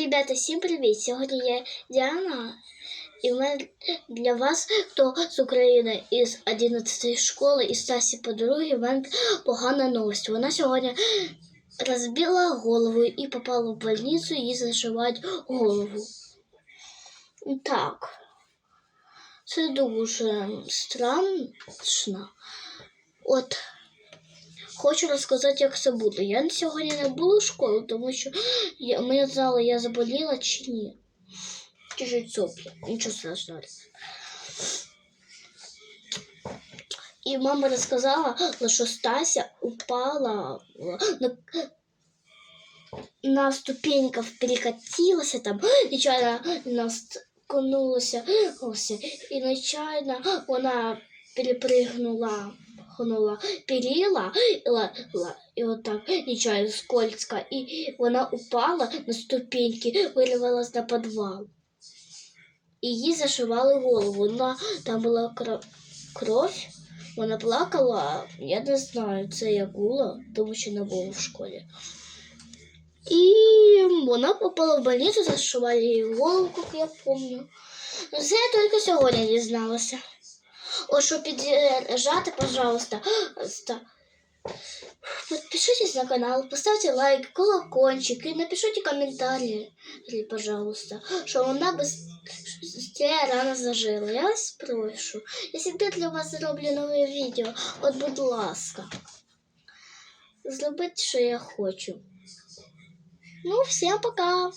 Ребята, всім привіт! Сьогодні я Діана, і в для вас, хто з України із 11 школи і Стасі подруги, в мене погана новость. Вона сьогодні розбила голову і попала в больницю, їй зашивають голову. Так, це дуже страшно. От хочу розказати, як це буде. Я сьогодні не була в школі, тому що я, ми не знали, я заболіла чи ні. Чуть-чуть соплі. Нічого страшного. І мама розказала, що Стася упала на, на ступеньках, перекатилася там, нечайно насконулася, ось, і нечайно вона перепригнула гнула перила ла, ла, і отак нечайно скользко, і вона упала на ступеньки, вирвалась на підвал. Їй зашивали голову. Вона, там була кров, вона плакала, я не знаю, це я була, тому що не було в школі. І вона попала в больницю, зашивали їй голову, як я пам'ятаю. Ну, це я тільки сьогодні дізналася. О, щоб піджати, пожалуйста, ста- подпишитесь на канал, поставьте лайк, колокольчик и напишите комментарии, пожалуйста, что вона быстрее рано зажила. Я вас прошу. Я всегда для вас зроблю нове відео. От, будь ласка. Зробіть, що я хочу. Ну, всем пока!